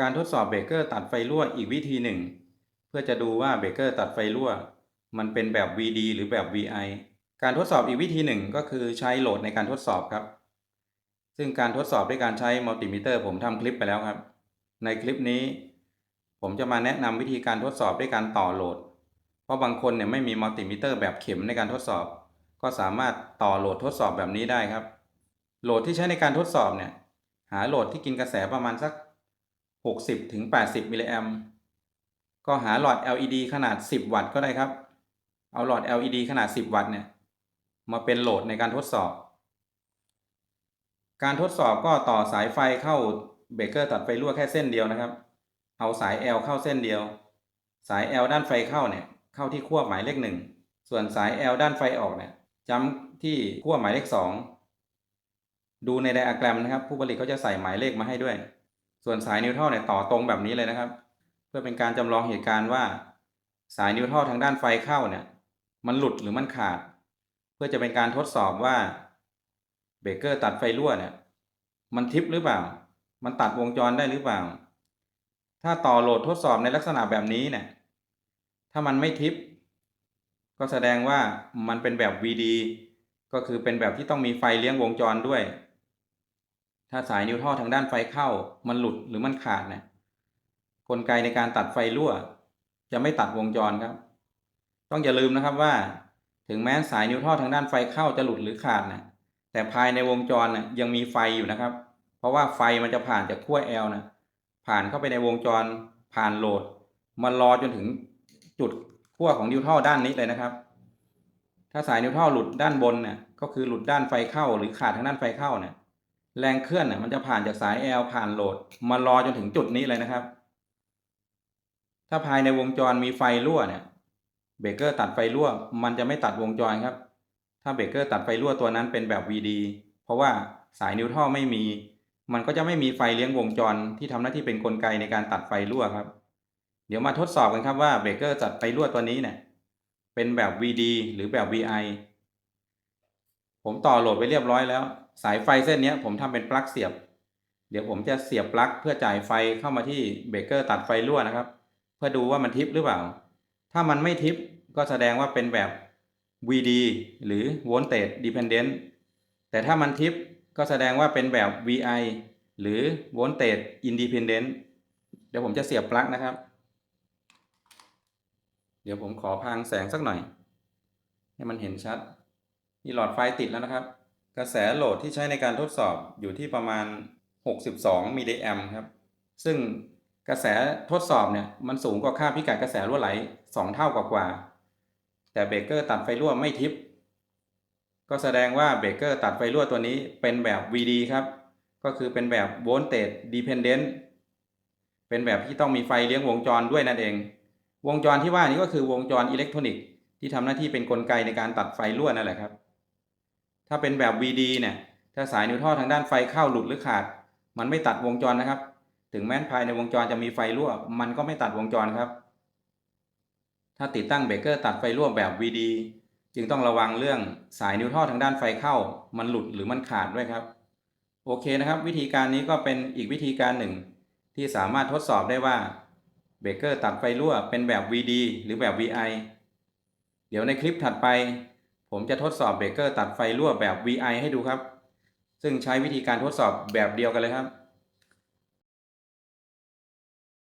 การทดสอบเบรกเกอร์ตัดไฟรั่วอีกวิธีหนึ่ง เพื่อจะดูว่าเบรกเกอร์ตัดไฟรั่ว มันเป็นแบบ VD หรือแบบ VI การทดสอบอีกวิธีหนึ่งก็คือใช้โหลดในการทดสอบครับ ซึ่งการทดสอบด้วยการใช้มัลติมิเตอร์ผมทำคลิปไปแล้วครับ ในคลิปนี้ ผมจะมาแนะนำวิธีการทดสอบด้วยการต่อโหลด เพราะบางคนเนี่ยไม่มีมัลติมิเตอร์แบบเข็มในการทดสอบ ก็สามารถต่อโหลดทดสอบแบบนี้ได้ครับ โหลดที่ใช้ในการทดสอบเนี่ย หาโหลดที่กินกระแสประมาณสัก 60ถึง80 มิลลิแอมก็หาหลอด LED ขนาด 10 วัตต์ก็ได้ครับ เอาหลอด LED ขนาด 10 วัตต์เนี่ยมาเป็นโหลดในการทดสอบ การทดสอบก็ต่อสายไฟเข้าเบรกเกอร์ตัดไฟรั่วแค่เส้นเดียวนะครับ เอาสาย L เข้าเส้นเดียว สาย L ด้านไฟเข้าเนี่ยเข้าที่ขั้วหมายเลขหนึ่งส่วนสาย L ด้านไฟออกเนี่ยจำที่ขั้วหมายเลขสองดูในไดอะแกรมนะครับ ผู้ผลิตเขาจะใส่หมายเลขมาให้ด้วย ส่วนสายนิวทรัลเนี่ยต่อตรงแบบนี้เลยนะครับ เพื่อเป็นการจำลองเหตุการณ์ว่า สายนิวทรัลทางด้านไฟเข้าเนี่ย มันหลุดหรือมันขาด เพื่อจะเป็นการทดสอบว่าเบรกเกอร์ตัดไฟรั่วเนี่ย มันทิปหรือเปล่า มันตัดวงจรได้หรือเปล่า ถ้าต่อโหลดทดสอบในลักษณะแบบนี้เนี่ย ถ้ามันไม่ทิป ก็แสดงว่ามันเป็นแบบ VD ก็คือเป็นแบบที่ต้องมีไฟเลี้ยงวงจรด้วย ถ้าสายนิวทรัลทางด้านไฟเข้า มันหลุดหรือมันขาดนี่ยกลไกในการตัดไฟรั่ว จะไม่ตัดวงจรครับ ต้องอย่าลืมนะครับว่า ถึงแม้สายนิวทรัลทางด้านไฟเข้าจะหลุดหรือขาดนะแต่ภายในวงจรนะยังมีไฟอยู่นะครับ เพราะว่าไฟมันจะผ่านจากขั้ว L นะผ่านเข้าไปในวงจรผ่านโหลด มันรอจนถึงจุดขั้วของนิวทรัลด้านนี้เลยนะครับ ถ้าสายนิวทรัลหลุดด้านบนเนี่ยก็คือหลุดด้านไฟเข้าหรือขาดทางด้านไฟเข้าเนี่ย แรงเคลื่อนเนี่ยมันจะผ่านจากสาย L ผ่านโหลด มารอจนถึงจุดนี้เลยนะครับ ถ้าภายในวงจรมีไฟรั่วเนี่ยเบรกเกอร์ตัดไฟรั่ว มันจะไม่ตัดวงจรครับ ถ้าเบรกเกอร์ตัดไฟรั่วตัวนั้นเป็นแบบ VD เพราะว่าสายนิวทรัลไม่มี มันก็จะไม่มีไฟเลี้ยงวงจรที่ทำหน้าที่เป็นนกลไกในการตัดไฟรั่วครับ เดี๋ยวมาทดสอบกันครับว่าเบรกเกอร์ตัดไฟรั่วตัวนี้เนี่ยเป็นแบบ VD หรือแบบ VI ผมต่อโหลดไว้เรียบร้อยแล้ว สายไฟเส้นนี้ผมทำเป็นปลั๊กเสียบ เดี๋ยวผมจะเสียบปลั๊กเพื่อจ่ายไฟเข้ามาที่เบรกเกอร์ตัดไฟรั่วนะครับ เพื่อดูว่ามันทิปหรือเปล่า ถ้ามันไม่ทิปก็แสดงว่าเป็นแบบ VD หรือ Voltage Dependent แต่ถ้ามันทิปก็แสดงว่าเป็นแบบ VI หรือ Voltage Independent เดี๋ยวผมจะเสียบปลั๊กนะครับ เดี๋ยวผมขอพางแสงสักหน่อย ให้มันเห็นชัด นี่หลอดไฟติดแล้วนะครับ กระแสโหลดที่ใช้ในการทดสอบอยู่ที่ประมาณ 62มิลลิแอมครับ ซึ่งกระแสทดสอบเนี่ยมันสูงกว่าค่าพิกัดกระแสรั่วไหล 2 เท่ากว่าๆแต่เบรกเกอร์ตัดไฟรั่วไม่ทิป ก็แสดงว่าเบรกเกอร์ตัดไฟรั่วตัวนี้เป็นแบบ VD ครับ ก็คือเป็นแบบ Voltage Dependent เป็นแบบที่ต้องมีไฟเลี้ยงวงจรด้วยนั่นเอง วงจรที่ว่านี้ก็คือวงจรอิเล็กทรอนิกส์ที่ทำหน้าที่เป็นนกลไกในการตัดไฟรั่วนั่นแหละครับ ถ้าเป็นแบบ VD เนี่ย ถ้าสายนิวทรัลทางด้านไฟเข้าหลุดหรือขาด มันไม่ตัดวงจรนะครับ ถึงแม้ภายในวงจรจะมีไฟรั่ว มันก็ไม่ตัดวงจรครับ ถ้าติดตั้งเบรกเกอร์ตัดไฟรั่วแบบ VD จึงต้องระวังเรื่องสายนิวทรัลทางด้านไฟเข้า มันหลุดหรือมันขาดด้วยครับ โอเคนะครับ วิธีการนี้ก็เป็นอีกวิธีการหนึ่ง ที่สามารถทดสอบได้ว่าเบรกเกอร์ตัดไฟรั่วเป็นแบบ VD หรือแบบ VI เดี๋ยวในคลิปถัดไป ผมจะทดสอบเบรกเกอร์ตัดไฟรั่วแบบ VI ให้ดูครับ ซึ่งใช้วิธีการทดสอบแบบเดียวกันเลยครับ